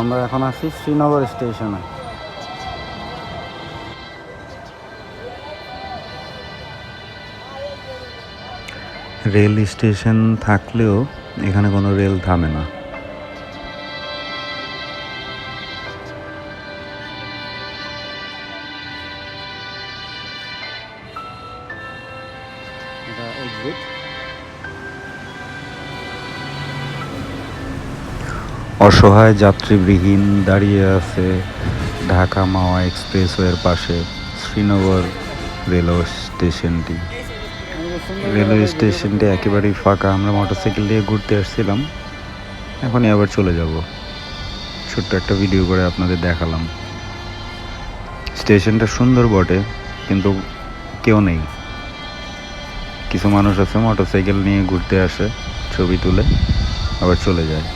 আমরা এখন আছি শ্রীনগর স্টেশনে। রেল স্টেশন থাকলেও এখানে কোনো রেল থামে না। এটা এক্সিট অসহায় যাত্রীবিহীন দাঁড়িয়ে আছে ঢাকা মাওয়া এক্সপ্রেসওয়ের পাশে শ্রীনগর রেলওয়ে স্টেশনটি। রেলওয়ে স্টেশনটি একেবারেই ফাঁকা। আমরা মোটরসাইকেল দিয়ে ঘুরতে আসছিলাম। এখনই আবার চলে যাব। ছোট্ট একটা ভিডিও করে আপনাদের দেখালাম। স্টেশনটা সুন্দর বটে, কিন্তু কেউ নেই। কিছু মানুষ আছে মোটরসাইকেল নিয়ে ঘুরতে আসে, ছবি তুলে, আবার চলে যায়।